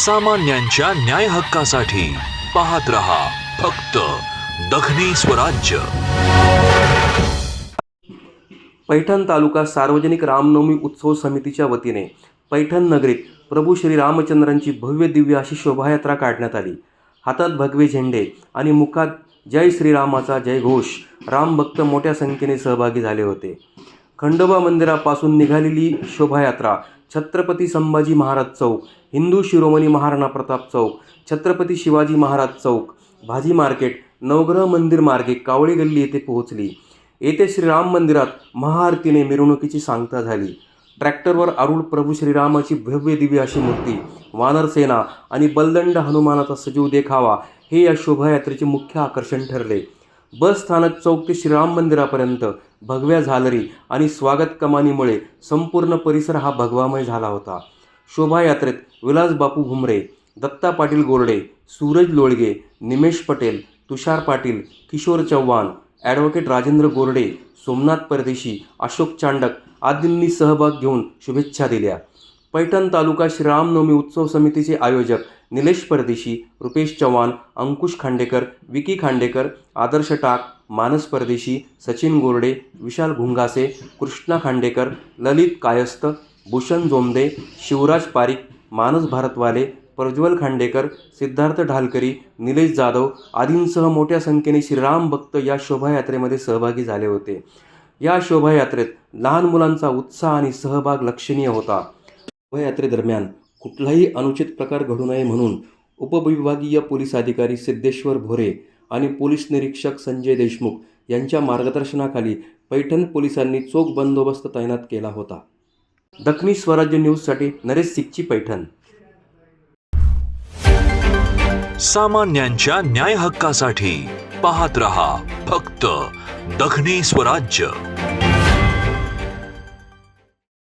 सामान्यांच्या न्याय हक्कासाठी पाहत रहा फक्त दखनी स्वराज्य. पैठण तालुका सार्वजनिक रामनवमी उत्सव समितीच्या वतीने पैठण नगरीत प्रभू श्री रामचंद्रांची भव्य दिव्य अशी शोभायात्रा काढण्यात आली. हातात भगवे झेंडे आणि मुखात जय श्रीरामाचा जयघोष रामभक्त मोठ्या संख्येने सहभागी झाले होते. खंडोबा मंदिरापासून निघालेली शोभायात्रा छत्रपती संभाजी महाराज चौक हिंदू शिरोमणी महाराणा प्रताप चौक छत्रपती शिवाजी महाराज चौक भाजी मार्केट नवग्रह मंदिर मार्गे कावळी गल्ली येथे पोहोचली. येथे श्रीराम मंदिरात महाआरतीने मिरवणुकीची सांगता झाली. ट्रॅक्टरवर आरूढ प्रभू श्रीरामाची भव्य दिव्य अशी मूर्ती वानरसेना आणि बलदंड हनुमानाचा सजीव देखावा हे या शोभायात्रेचे मुख्य आकर्षण ठरले. बस स्थानक चौक ते श्रीराम मंदिरापर्यंत भगव्या झालरी आणि स्वागत कमानीमुळे संपूर्ण परिसर हा भगवामय झाला होता. शोभायात्रेत विलास बापू भुमरे दत्ता पाटील गोरडे सूरज लोळगे निमेश पटेल तुषार पाटील किशोर चव्हाण ॲडव्होकेट राजेंद्र गोरडे सोमनाथ परदेशी अशोक चांडक आदींनी सहभाग घेऊन शुभेच्छा दिल्या. पैठण तालुका श्रीरामनवमी उत्सव समितीचे आयोजक निलेश परदेशी रुपेश चव्हाण अंकुश खांडेकर विकी खांडेकर आदर्श टाक मानस परदेशी सचिन गोरडे विशाल घुंगासे कृष्णा खांडेकर ललित कायस्थ भूषण जोमदे शिवराज पारिक मानस भारतवाले प्रज्वल खांडेकर सिद्धार्थ ढालकरी निलेश जाधव आदींसह मोठ्या संख्येने श्रीराम भक्त या शोभायात्रेमध्ये सहभागी झाले होते. या शोभायात्रेत लहान मुलांचा उत्साह आणि सहभाग लक्षणीय होता. शोभायात्रेदरम्यान कुठलाही अनुचित प्रकार घडू नये म्हणून उपविभागीय पोलीस अधिकारी सिद्धेश्वर भोरे आणि पोलीस निरीक्षक संजय देशमुख यांच्या मार्गदर्शनाखाली पैठण पोलिसांनी चोख बंदोबस्त तैनात केला होता. दखनी स्वराज्य न्यूजसाठी नरेश सिखची पैठण. सामान्यांच्या न्याय हक्कासाठी पाहत रहा फक्त दखनी स्वराज्य.